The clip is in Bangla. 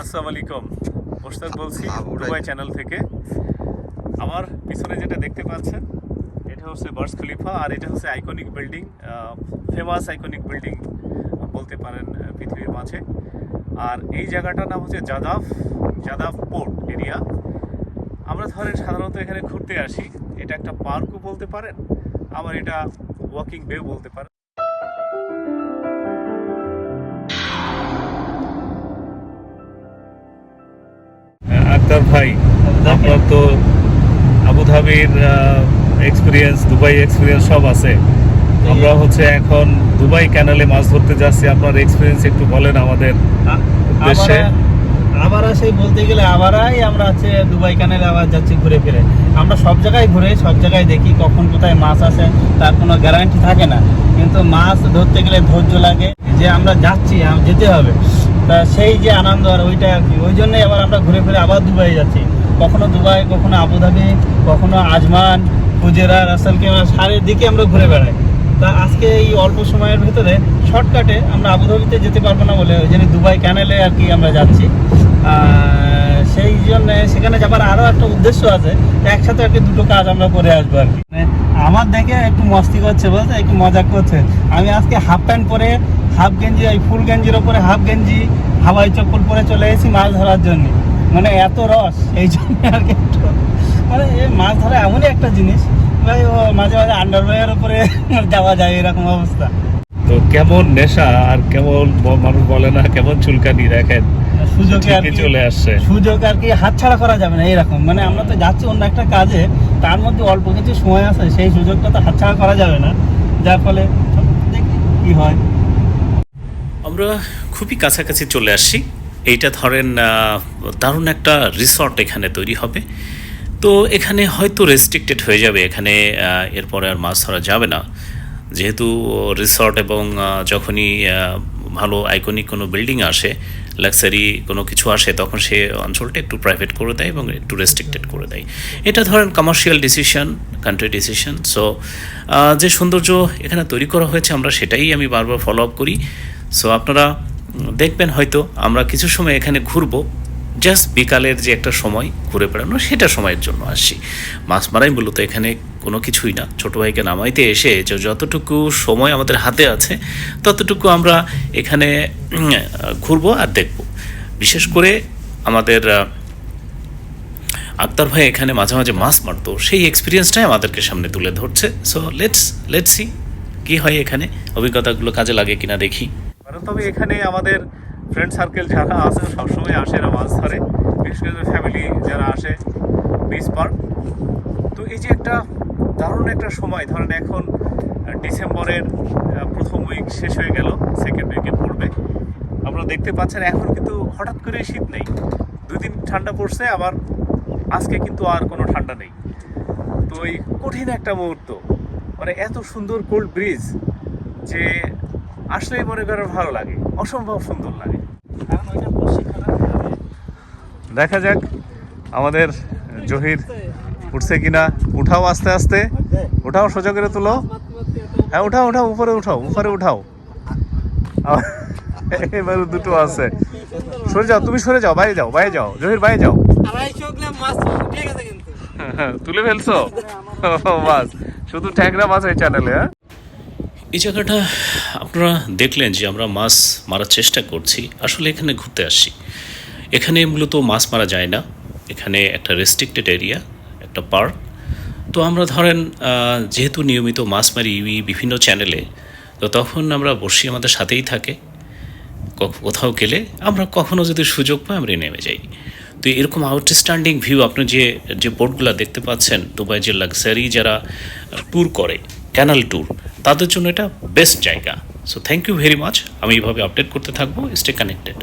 আসসালামু আলাইকুম। মোশতাক বলছি দুবাই চ্যানেল থেকে। আমার পিছনে যেটা দেখতে পাচ্ছেন এটা হচ্ছে বার্স খলিফা আর এটা হচ্ছে iconic building famous iconic building বলতে পারেন পৃথিবীর মাঝে। আর এই জায়গাটার নাম হচ্ছে জাদাফ জাদাফ পোর্ট এরিয়া। আমরা ধরেন সাধারণত এখানে ঘুরতে আসি। এটা একটা পার্কও বলতে পারেন আবার এটা ওয়াকিং ওয়ে বলতে পারেন। আক্তার ভাই আপনার তো আবুধাবির এক্সপিরিয়েন্স দুবাই এক্সপিরিয়েন্স সব আছে। আমরা হচ্ছে এখন দুবাই ক্যানালে মাছ ধরতে যাচ্ছি আপনার এক্সপিরিয়েন্স একটু বলেন আমাদের উদ্দেশ্যে। আবার সেই বলতে গেলে আবারাই আমরা হচ্ছে দুবাই কানেলে আবার যাচ্ছি ঘুরে ফিরে। আমরা সব জায়গায় ঘুরে সব জায়গায় দেখি কখন কোথায় মাছ আসে তার কোনো গ্যারান্টি থাকে না। কিন্তু মাছ ধরতে গেলে ধৈর্য লাগে যে আমরা যাচ্ছি যেতে হবে। তা সেই যে আনন্দ আর ওইটা আর কি। ওই জন্যই আবার আমরা ঘুরে ফিরে আবার দুবাই যাচ্ছি। কখনো দুবাই, কখনো আবুধাবি, কখনো আজমান ফুজেরা রাসেল কেমা সারের দিকে আমরা ঘুরে বেড়াই। তা আজকে এই অল্প সময়ের ভিতরে শর্টকাটে আমরা আবুধাবিতে যেতে পারব না বলে ওই জন্য দুবাই ক্যানেলে আর কি আমরা যাচ্ছি। সেই জন্য সেখানে যাবার আরও একটা উদ্দেশ্য আছে। একসাথে আর কি দুটো কাজ আমরা করে আসব আর কি। মানে আমার দেখে একটু মস্তি করছে বলতে একটু মজা করছে। আমি আজকে হাফ প্যান্ট পরে হাফ গেঞ্জি এই ফুল গেঞ্জির ওপরে হাফ গেঞ্জি হাওয়াই চপ্পল পরে চলে এসেছি মাছ ধরার জন্য। মানে এত রস এই জন্য আর কি একটু। মানে এই মাছ ধরা এমনই একটা জিনিস। ভাই ও মাঝে মাঝে আন্ডারওয়্যার উপরে যাওয়া যায় এরকম অবস্থা। তো কেমন নেশা আর কেমন মানুষ বলে না কেমন চুলকানি দেখেন। সুযোগে আর কি চলে আসছে। সুযোগ আর কি হাতছাড়া করা যাবে না এরকম মানে আমরা তো যাচ্ছি অন্য একটা কাজে তার মধ্যে অল্প কিছু সময় আছে সেই সুযোগটা তো হাতছাড়া করা যাবে না। যার ফলে দেখি কি হয়। আমরা খুবই কাছাকাছি চলে আসছি। এইটা ধরেন দারুণ একটা রিসর্ট এখানে তৈরি হবে। তো এখানে হয়তো রেস্ট্রিক্টেড হয়ে যাবে এখানে এরপরে আর মাছ ধরা যাবে না। যেহেতু রিসর্ট এবং যখনই ভালো আইকনিক কোনো বিল্ডিং আসে লাক্সারি কোনো কিছু আসে, তখন সে অঞ্চলটা একটু প্রাইভেট করে দেয় এবং একটু রেস্ট্রিক্টেড করে দেয়। এটা ধরেন commercial decision country decision so যে সৌন্দর্য এখানে তৈরি করা হয়েছে, আমরা সেটাই আমি বারবার ফলো আপ করি। সো আপনারা দেখবেন হয়তো আমরা কিছু সময় এখানে ঘুরবো জাস্ট বিকালের যে একটা সময় ঘুরে বেড়ানো, সেটা সময়ের জন্য আসছি। মাছ মারাই মূলত এখানে কোনো কিছুই না। ছোটো ভাইকে নামাইতে এসে যে যতটুকু সময় আমাদের হাতে আছে, ততটুকু আমরা এখানে ঘুরবো আর দেখব। বিশেষ করে আমাদের আক্তার ভাই এখানে মাঝে মাঝে মাছ মারতো। সেই এক্সপিরিয়েন্সটাই আমাদেরকে সামনে তুলে ধরছে। সো লেটস লেটস সি কী হয় এখানে, অভিজ্ঞতাগুলো কাজে লাগে কিনা দেখি। তবে এখানে আমাদের ফ্রেন্ড সার্কেল যারা আছে, সবসময় আসে এরা মাছ ধরে। বিশেষ করে ফ্যামিলি যারা আসে বিচ পার্ক তো এই যে একটা দারুণ একটা সময়। ধরেন এখন ডিসেম্বরের প্রথম উইক শেষ হয়ে গেল সেকেন্ড উইকে পড়বে। আপনারা দেখতে পাচ্ছেন, এখন কিন্তু হঠাৎ করে শীত নেই। দুই দিন ঠান্ডা পড়ছে, আবার আজকে কিন্তু আর কোনো ঠান্ডা নেই। তো এই কঠিন একটা মুহূর্ত। মানে এত সুন্দর কোল্ড ব্রিজ যে আসলেই মনে করেন ভালো লাগে, অসম্ভব সুন্দর লাগে। দেখা যাক, আমাদের জহির উঠছে কিনা? উঠাও আস্তে আস্তে। উঠাও সোজা করে তুলো। হ্যাঁ উঠাও উঠাও উপরে উঠাও উপরে উঠাও। এবার দুটো আছে। সরে যাও তুমি সরে যাও বাইরে যাও বাইরে যাও জহির বাইরে যাও। তুলে ফেলছো? ও, বাস। শুধু ট্যাংরা মাছ এই চ্যানেলে হ্যাঁ? এই জায়গাটা আপনারা দেখলেন যে আমরা মাছ মারার চেষ্টা করছি। আসলে এখানে ঘুরতে আসছি। এখানে মূলত মাছ মারা যায় না। এখানে একটা রেস্ট্রিক্টেড এরিয়া একটা পার্ক। তো আমরা ধরেন যেহেতু নিয়মিত মাছ মারি বিভিন্ন চ্যানেলে তো তখন আমরা বসি আমাদের সাথেই থাকে। কোথাও গেলে আমরা কখনও যদি সুযোগ পাই আমরা নেমে যাই। তো এরকম আউটস্ট্যান্ডিং ভিউ আপনি যে যে বোটগুলো দেখতে পাচ্ছেন দুবাই যে লাক্সারি যারা ট্যুর করে ক্যানাল ট্যুর তাদের জন্য এটা বেস্ট জায়গা। So thank you very much আমি এইভাবে আপডেট করতে থাকব। Stay connected